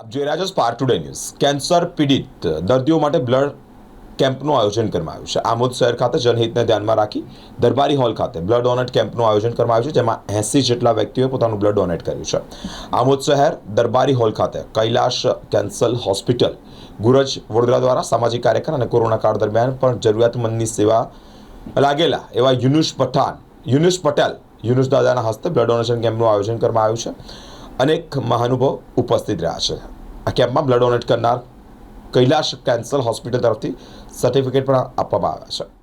આપ જોઈ રહ્યા છો સ્પાર ટુડે ન્યૂઝ કેન્સર પીડિત દર્દીઓ માટે બ્લડ કેમ્પનું આયોજન કરવામાં આવ્યું છે. આમોદ શહેર ખાતે જનહિતને ધ્યાનમાં રાખી દરબારી હોલ ખાતે બ્લડ ડોનેટ કેમ્પનું આયોજન કરવામાં આવ્યું છે, જેમાં એંસી જેટલા વ્યક્તિઓએ પોતાનું બ્લડ ડોનેટ કર્યું છે. આમોદ શહેર દરબારી હોલ ખાતે કૈલાશ કેન્સર હોસ્પિટલ, ગુરજ વડોદરા દ્વારા સામાજિક કાર્યક્રમ અને કોરોના કાળ દરમિયાન પણ જરૂરિયાતમંદની સેવા લાગેલા એવા યુનુસ પઠાણ યુનુસ પટેલ યુનુસ દાદાના હસ્તે બ્લડ ડોનેશન કેમ્પનું આયોજન કરવામાં આવ્યું છે. અનેક મહાનુભાવ ઉપસ્થિત રહ્યા છે. આ કેમ્પમાં બ્લડ ડોનેટ કરનાર કૈલાશ કેન્સર હોસ્પિટલ તરફથી સર્ટિફિકેટ પણ આપવામાં આવ્યા છે.